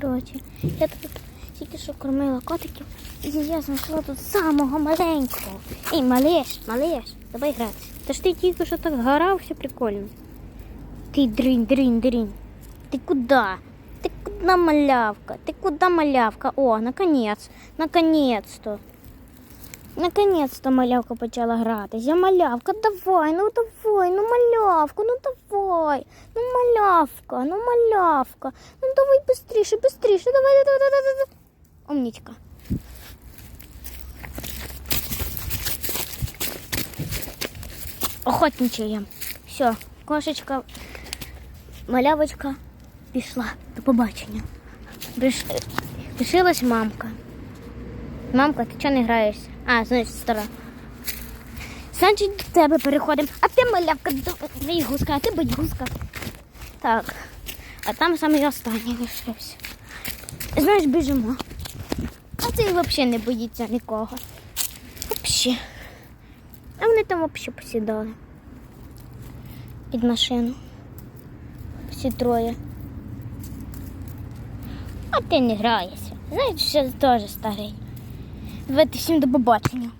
Коротше, я тут тільки що кормила котиків, і я знайшла тут самого маленького. Ей, малеш, малеш, давай гратися. Та ж ти тільки що так грав, все прикольно. Ти дрінь, дрінь, дрінь. Ти куди? Ти куди малявка? Ти куди малявка? О, наконець, наконець-то. Наконець-то малявка почала гратися. Малявка, давай, ну давай, ну малявка, ну давай. Ну малявка, ну малявка. Ну давай быстріше, быстріше, давай, давай, давай, давай. давай. Умничка. Охотничаємо. Все, кошечка, малявочка пішла. До побачення. Приш- Лишилась мамка. Мамка, ти чого не граєшся? А, значить, стара. Значить, до тебе переходимо. А ти малявка, до- боягузка, а ти боягузка. Так. А там самий останній лишився. Знаєш, біжимо. А цей взагалі не боїться нікого. Взагалі. А вони там взагалі посідали. Під машину. Всі троє. А ти не граєшся. Знаєш, що теж старий. Давайте всім до побачення.